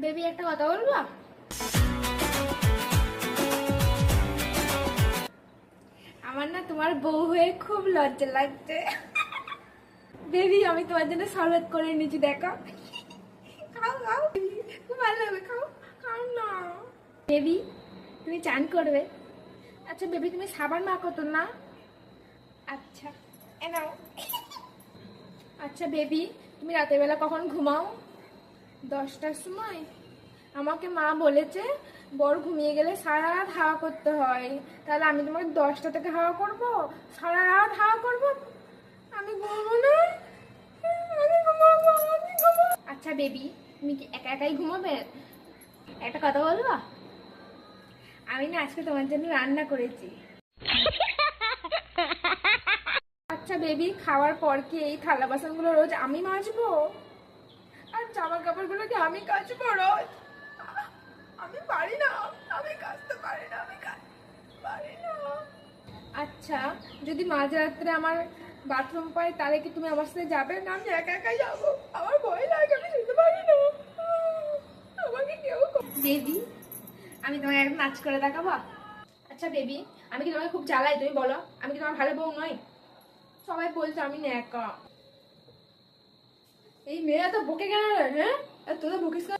Baby, একটা কথা বলব? আমার না তোমার বউ হয়ে খুব লজ্জা লাগছে। বেবি, আমি তোমার জন্য শরবত করে নিয়েছি দেখো। খাও খাও খুব ভালো লাগবে, খাও খাও না। বেবি, তুমি চান করবে? আচ্ছা বেবি, তুমি সাবান মাখো তো না? আচ্ছা এ নাও। আচ্ছা বেবি, তুমি রাতের বেলা কখন ঘুমাও? দশটার সময়? আমাকে মা বলেছে বড় ঘুমিয়ে গেলে সারা রাত হাওয়া করতে হয়। তাহলে আমি তোমাকে দশটা থেকে হাওয়া করব? সারা রাত হাওয়া করব? আমি ঘুমাবো না। আচ্ছা বেবি, তুমি কি একা একাই ঘুমাবে? একটা কথা বলব? আমি না আজকে তোমার জন্য রান্না করেছি। আচ্ছা বেবি, খাওয়ার পর কি এই থালা বাসনগুলো রোজ আমি মাজবো? জামা কাপড়গুলো কি আমি কাচবো, রোজ? আমি পারি না, আমি কাচতে পারি না, আমি পারি না। আচ্ছা যদি মাঝরাত্রে আমার বাথরুম পাই, তাহলে কি তুমি আমার সাথে যাবে? না, আমি একা একাই যাব। আমার ভয় লাগে, আমি যেতে পারি না। আমাকে কেউ বেবি, আমি তোমাকে একটা নাচ করে দেখাবো? আচ্ছা বেবি, আমি কি তোমাকে খুব জ্বালাই? তুমি বলো, আমি কি তোমার ভালো বউ নই? সবাই বলছে আমি ন্যাকা। এই মেয়ে তো বকে কেন হ্যাঁ? আর তোরা বকিস কেন?